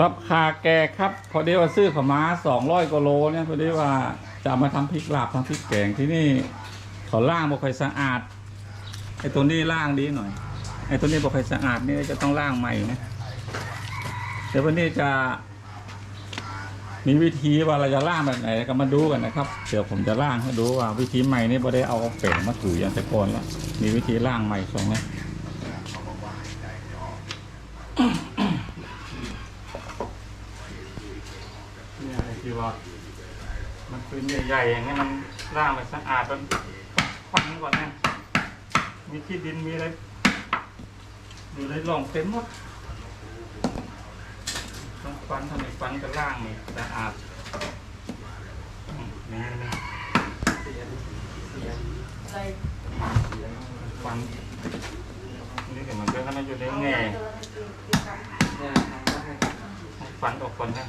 รับคาแกครับ พอดีว่าซื้อขม้าสองร้อยกโลเนี่ยพอดีว่าจะมาทำพริกลาบทำพริกแกงที่นี่ขาล่างบ่ค่อยสะอาดไอ้ตัวนี้ล่างดีหน่อยไอ้ตัวนี้บ่ค่อยสะอาดนี่จะต้องล่างใหม่นะเดี๋ยววันนี้จะ มีวิธีว่าเราจะล่างแบบไหนก็มาดูกันนะครับเดี๋ยวผมจะล่างให้ดูว่าวิธีใหม่นี่บ่ได้เอาแป้งมาถูอย่างแต่ก่อนแล้วมีวิธีล่างใหม่สองนะ ว่ามันเป็นใหญ่ๆอย่างนี้มันล่างไปสะอาดมันควันก่อนนะมีที่ดินมีอะไรอยู่ในร่องเต็มหมดต้องฟันทำไมฟันกับล่างนี่สะอาดอืมนี่นะฟันนี่เห็นมันก็ให้มันอยู่ในแง่ฟันออกก่อนนะ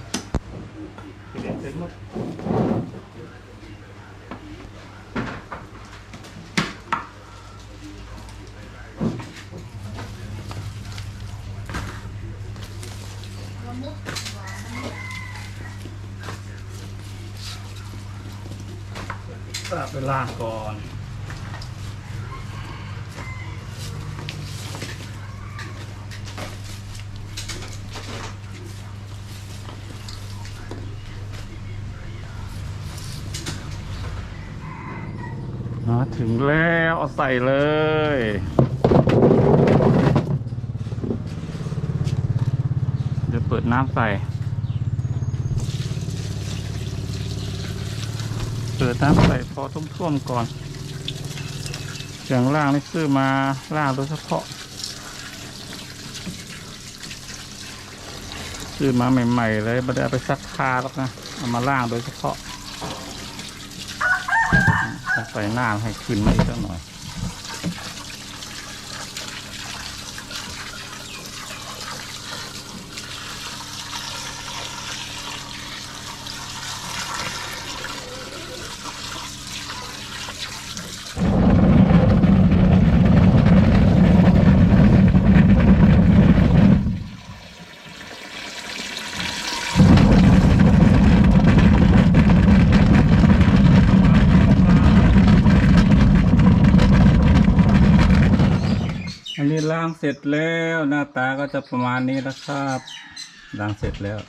เด็ดเต็มหมดไปล่างก่อน มาถึงแล้วเอาใส่เลย เดี๋ยวเปิดน้ำใส่ เปิดน้ำใส่พอท่วมๆก่อนเสียงล่างนี่ซื้อมาล่างโดยเฉพาะ ซื้อมาใหม่ ๆ เลยไม่ได้ไปซักผ้าหรอกนะ เอามาล่างโดยเฉพาะ ใส่น้ำให้ขึ้นมาอีกสักหน่อย อัน นี้ล้างเสร็จแล้ว หน้าตาก็จะประมาณนี้นะครับล้างเสร็จแล้ว